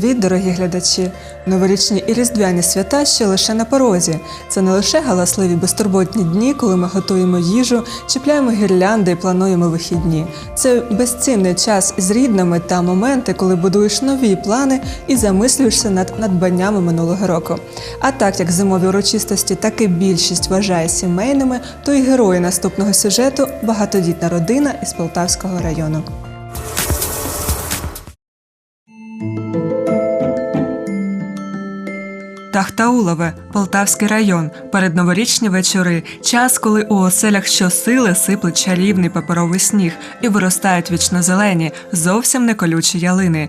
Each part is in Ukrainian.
Привіт, дорогі глядачі! Новорічні і різдвяні свята ще лише на порозі. Це не лише галасливі безтурботні дні, коли ми готуємо їжу, чіпляємо гірлянди і плануємо вихідні. Це безцінний час з рідними та моменти, коли будуєш нові плани і замислюєшся над надбаннями минулого року. А так як зимові урочистості таки більшість вважає сімейними, то і герої наступного сюжету багатодітна родина із Полтавського району. Тахтаулове, Полтавський район, передноворічні вечори, час, коли у оселях щосили сипле чарівний паперовий сніг і виростають вічнозелені, зовсім не колючі ялини.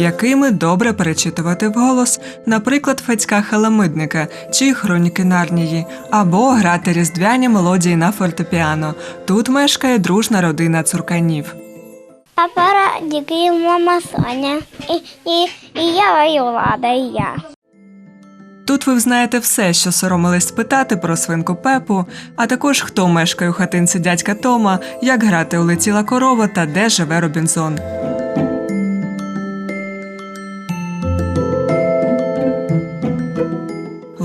Якими добре перечитувати вголос, наприклад, Федька Халамидника чи хроніки Нарнії, або грати різдвяні мелодії на фортепіано. Тут мешкає дружна родина цурканів. Папа Радік мама Соня. І, і, і я і Влада, і я. Тут ви взнаєте все, що соромились спитати про свинку Пепу, а також хто мешкає у хатинці дядька Тома, як грати улетіла корова та де живе Робінзон.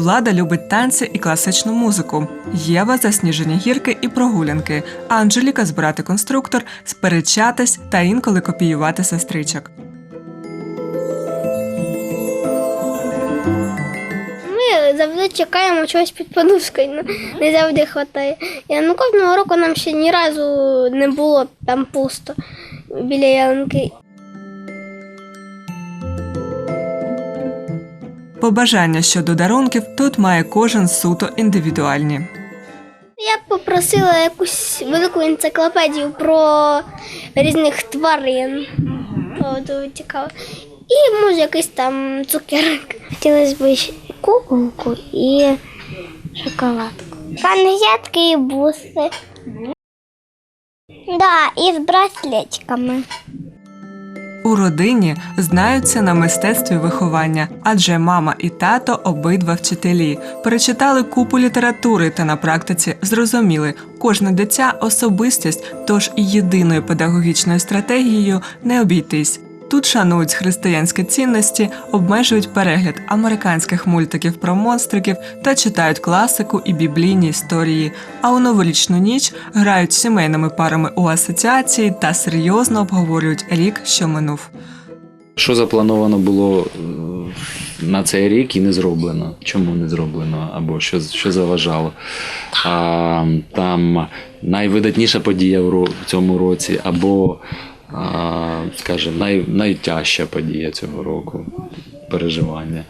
Влада любить танці і класичну музику. Єва засніжені гірки і прогулянки. А Анжеліка збирати конструктор, сперечатись та інколи копіювати сестричок. Ми завжди чекаємо чогось під подушкою, ну, не завжди вистачає. І, ну, кожного року нам ще ні разу не було там пусто біля ялинки. Побажання щодо дарунків тут має кожен суто індивідуальні. Я б попросила якусь велику енциклопедію про різних тварин. Дуже цікаво. І може якийсь там цукерок. Хотілося б куколку і шоколадку. Конфетки і буси. Да, і з браслетиками. У родині знаються на мистецтві виховання, адже мама і тато обидва вчителі перечитали купу літератури та на практиці зрозуміли, кожне дитя особистість, тож єдиною педагогічною стратегією не обійтись. Тут шанують християнські цінності, обмежують перегляд американських мультиків про монстриків та читають класику і біблійні історії. А у новорічну ніч грають сімейними парами у асоціації та серйозно обговорюють рік, що минув. Що заплановано було е, на цей рік і не зроблено? Чому не зроблено? Або що, що заважало? А, там найвидатніша подія в, цьому році, або, скажімо, най, найтяжча подія цього року переживання.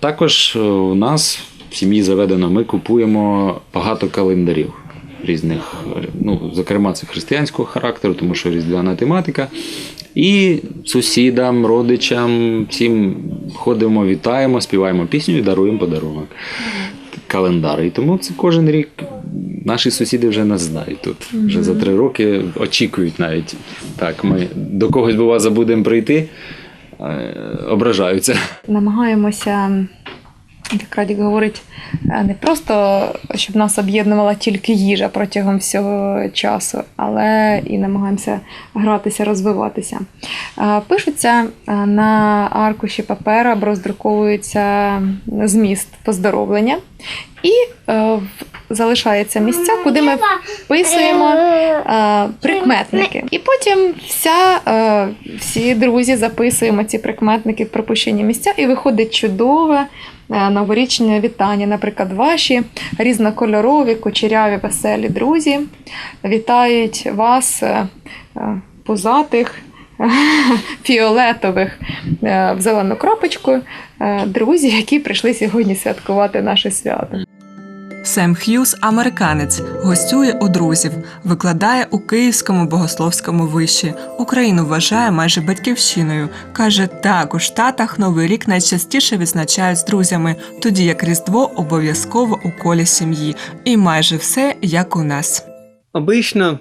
Також у нас в сім'ї заведено, ми купуємо багато календарів різних, ну, зокрема, це християнського характеру, тому що різдвяна тематика. І сусідам, родичам, всім ходимо, вітаємо, співаємо пісню і даруємо подарунок. Календар. І тому це кожен рік наші сусіди вже нас знають тут. Вже за три роки очікують навіть. Так, ми до когось бува забудемо прийти, е, ображаються. намагаємося, як Радік говорить, е, не просто щоб нас об'єднувала тільки їжа протягом всього часу, але і намагаємося гратися, розвиватися. Е, Пишуться на аркуші папера, роздруковується зміст поздоровлення. І в- залишаються місця, куди ми вписуємо е, прикметники. І потім вся, е, всі друзі записуємо ці прикметники в пропущені місця, і виходить чудове е, новорічне вітання. Наприклад, ваші різнокольорові, кучеряві, веселі друзі вітають вас, е, е, пузатих. Фіолетових е, в зелену кропочку е, друзі, які прийшли сьогодні святкувати наше свято. Сем Х'юз американець, гостює у друзів, викладає у Київському богословському виші. Україну вважає майже батьківщиною. каже, так у Штатах Новий рік найчастіше відзначають з друзями, тоді як Різдво обов'язково у колі сім'ї. І майже все як у нас. Обычно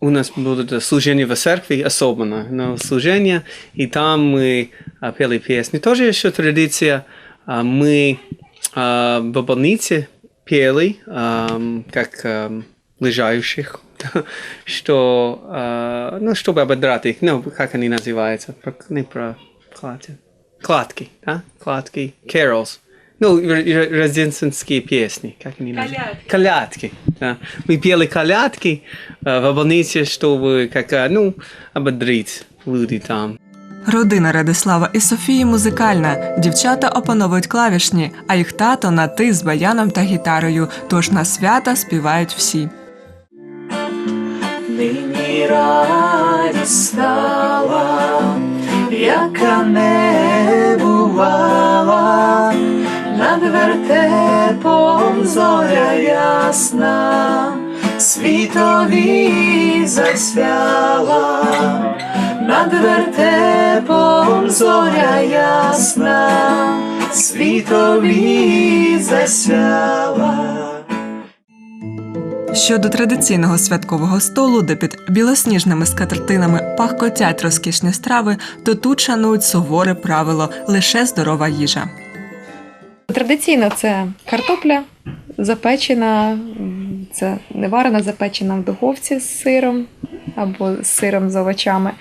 у нас будут служения в церкви особенно, но служение, и там мы а, пели песни. Тоже еще традиция, а, мы а, в больнице пели, ам, как ам, лежающих, что, а, ну, чтобы ободрать их, ну, как они называются, про, не про кладки, кладки, да, кладки, carols. Ну, р- р- рождественские песни, как они называются? Колядки. да. Мы пели колядки а, в больнице, чтобы, как, а, ну, ободрить людей там. Родина Радислава і Софії музикальна. Дівчата опановують клавішні, а їх тато на ти з баяном та гітарою. Тож на свята співають всі. Нині радість стала, яка не бувала, над вертепом зоря ясна, світові засяла, над вертепом зоря ясна, світові засяла. Щодо традиційного святкового столу, де під білосніжними скатертинами пахкотять розкішні страви, то тут шанують суворе правило лише здорова їжа. Традиційно це картопля запечена, це не варена, запечена в духовці з сиром або з сиром з овочами.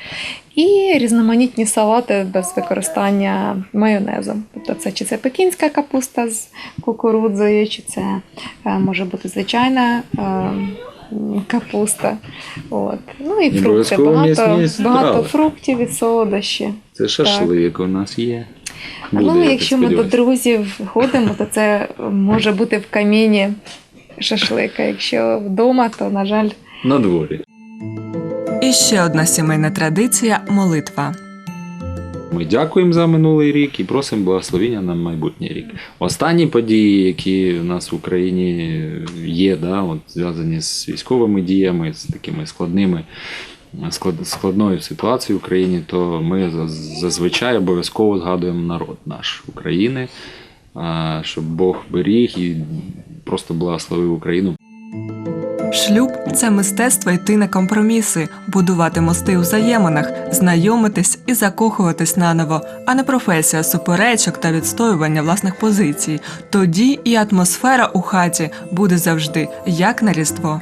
І різноманітні салати без використання майонезу. Тобто це чи це пекінська капуста з кукурудзою, чи це е, може бути звичайна е, капуста. От. Ну і фрукти. Багато, багато фруктів і солодощі. Це шашлик у нас є. Буде, ну, якщо ми до друзів ходимо, то це може бути в каміні шашлика. Якщо вдома, то, на жаль, На дворі. І ще одна сімейна традиція молитва. Ми дякуємо за минулий рік і просимо благословення на майбутній рік. Останні події, які в нас в Україні є, да, от, зв'язані з військовими діями, з такими складними складною ситуацією в Україні, то ми зазвичай обов'язково згадуємо народ наш України, щоб Бог беріг і просто благословив Україну. Шлюб це мистецтво йти на компроміси, будувати мости у взаєминах, знайомитись і закохуватись наново, а не професія суперечок та відстоювання власних позицій. Тоді і атмосфера у хаті буде завжди як на різдво.